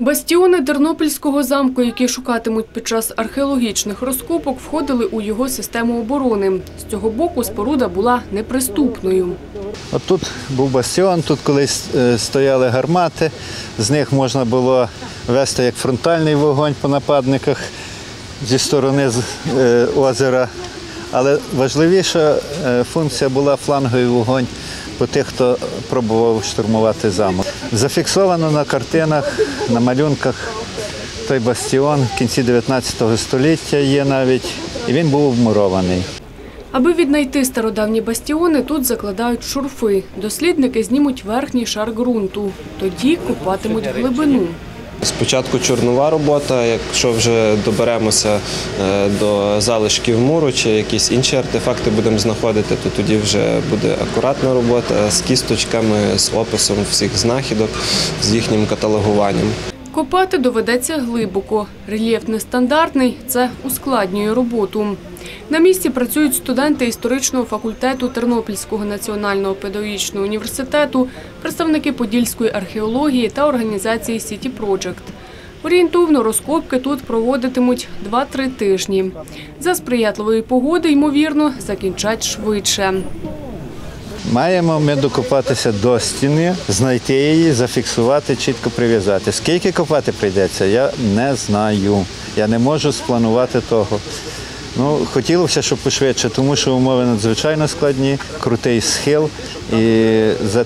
Бастіони Тернопільського замку, які шукатимуть під час археологічних розкопок, входили у його систему оборони. З цього боку споруда була неприступною. От тут був бастіон, тут колись е, стояли гармати, з них можна було вести як фронтальний вогонь по нападниках зі сторони е, озера. Але важливіша е, функція була фланговий вогонь по тих, хто пробував штурмувати замок. Зафіксовано на картинах, на малюнках той бастіон в кінці 19 століття є навіть, і він був вмурований. Аби віднайти стародавні бастіони, тут закладають шурфи. Дослідники знімуть верхній шар ґрунту. Тоді копатимуть глибину. Спочатку чорнова робота, якщо вже доберемося е, до залишків муру чи якісь інші артефакти будемо знаходити, то тоді вже буде акуратна робота з кісточками, з описом всіх знахідок, з їхнім каталогуванням. Копати доведеться глибоко. Рельєф нестандартний – це ускладнює роботу. На місці працюють студенти історичного факультету Тернопільського національного педагогічного університету, представники подільської археології та організації Сіті Project. Орієнтовно розкопки тут проводитимуть 2-3 тижні. За сприятливої погоди, ймовірно, закінчать швидше. Маємо ми докопатися до стіни, знайти її, зафіксувати, чітко прив'язати. Скільки копати прийдеться, я не знаю. Я не можу спланувати того. Ну, хотілося, щоб пошвидше, тому що умови надзвичайно складні, крутий схил, і за,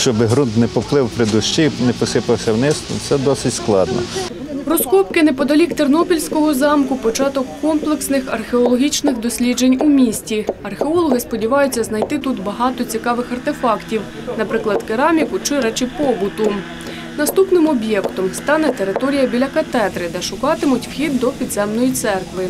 щоб ґрунт не поплив при дощі, не посипався вниз, це досить складно. Розкопки неподалік Тернопільського замку – початок комплексних археологічних досліджень у місті. Археологи сподіваються знайти тут багато цікавих артефактів, наприклад, кераміку чи речі побуту. Наступним об'єктом стане територія біля катедри, де шукатимуть вхід до підземної церкви.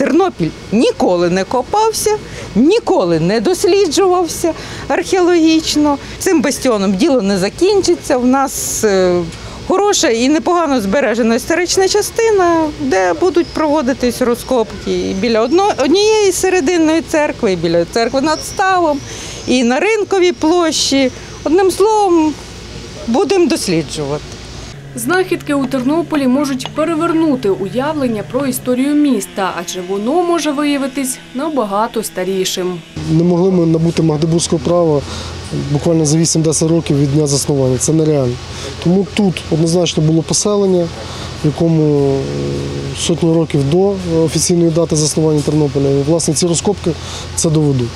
Тернопіль ніколи не копався, ніколи не досліджувався археологічно. Цим бастіоном діло не закінчиться. У нас е, хороша і непогано збережена історична частина, де будуть проводитись розкопки біля однієї серединної церкви, і біля церкви над ставом, і на ринковій площі. Одним словом, будемо досліджувати. Знахідки у Тернополі можуть перевернути уявлення про історію міста, адже воно може виявитись набагато старішим. Не могли ми набути магдебурзького права буквально за 8-10 років від дня заснування. Це нереально. Тому тут однозначно було поселення, в якому е, сотню років до офіційної дати заснування Тернополя. Власне, ці розкопки це доведуть.